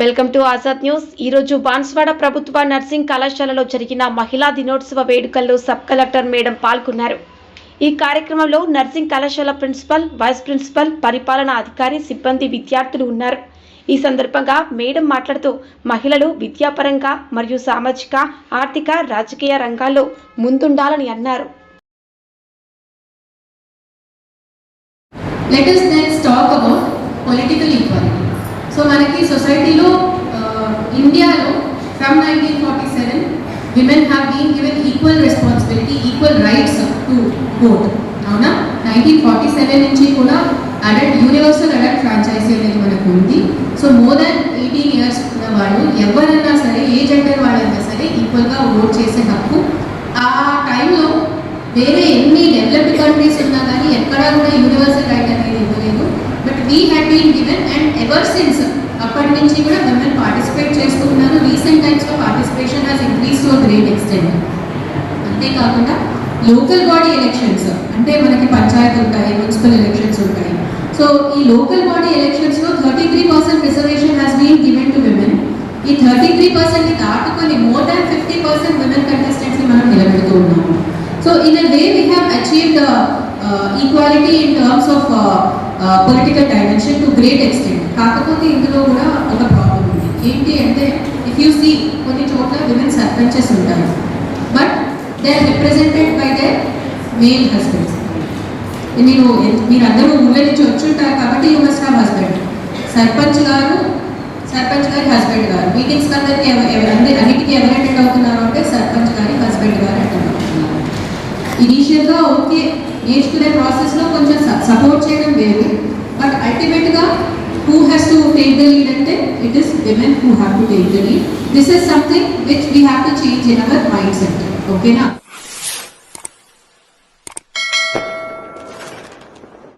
Welcome to Azad news. ఈ రోజు బాన్స్వాడ ప్రభుత్వ నర్సింగ్ కళాశాలలో జరిగిన మహిళా దినోత్సవ వేడుకల్లో సబ్ కలెక్టర్ మేడం పాల్గొన్నారు. ఈ కార్యక్రమంలో నర్సింగ్ కళాశాల ప్రిన్సిపల్ వైస్ ప్రిన్సిపల్ పరిపాలనా అధికారి సిబ్బంది విద్యార్థులు ఉన్నారు. ఈ సందర్భంగా మేడం మాట్లాడుతూ మహిళలు విద్యాపరంగా మరియు సామాజిక ఆర్థిక రాజకీయ రంగాల్లో ముందుండాలని అన్నారు. Let us then talk about political equality. So మనకి సొసైటీలో ఇండియాలో from nineteen forty seven women have been given equal responsibility equal rights to vote అవునా? నైన్టీన్ ఫార్టీ సెవెన్ నుంచి కూడా అడల్ట్ యూనివర్సల్ అడల్ట్ ఫ్రాంచైజీ అనేది మనకు ఉంది. So more than eighteen years ఉన్న వాళ్ళు ఎవరైనా సరే ఏ జెండర్ వాళ్ళైనా సరే ఈక్వల్గా ఓట్ చేసే హక్కు. ఆ టైంలో వేరే ఎన్ని డెవలప్డ్ కంట్రీస్ ఉన్నా కానీ ఎక్కడా కూడా యూనివర్సల్ రైట్ అనేది ఇవ్వలేదు but we had been given and ever since అప్పటి నుంచి కూడా విమెన్ పార్టిసిపేట్ చేస్తూ ఉన్నారు. రీసెంట్ టైమ్స్లో participation has increase to great extent అంతేకాకుండా లోకల్ బాడీ ఎలక్షన్స్ అంటే మనకి పంచాయత్ ఉంటాయి మున్సిపల్ ఎలక్షన్స్ ఉంటాయి. సో ఈ లోకల్ బాడీ ఎలక్షన్స్లో thirty three percent reservation has been given to women ఈ థర్టీ త్రీ పర్సెంట్ని దాటుకొని more than fifty percent women కంటెస్టెంట్స్ని మనం నిలబెడుతూ ఉన్నాము. So in a way we have achieved equality in terms of political dimension to great extent కాకపోతే ఇందులో కూడా ఒక ప్రాబ్లం ఉంది. ఏంటి అంటే ఇఫ్ యూ సీ కొన్ని చోట్ల విమెన్ సర్పంచెస్ ఉంటారు but they are represented by the male husbands నేను మీరు అందరూ ఊళ్ళో నుంచి వచ్చి ఉంటారు కాబట్టి you must have husband sarpanch garu sarpanch గారి హస్బెండ్ గారు. మీటింగ్స్ అందరికీ ఎవ- ఎవ- అన్నిటికీ ఎవరు అటెండ్ అవుతున్నారు అంటే సర్పంచ్ గారి హస్బెండ్ గారు అటెండ్ అవుతున్నారు. ఇనీషియల్గా ఓకే నేర్చుకునే ప్రాసెస్లో సపోర్ట్ చేయడం వేరు. బట్ అల్టిమేట్గా who has to take the lead అంటే it is women who have to take the lead this is something which we have to change in our mind set ఓకేనా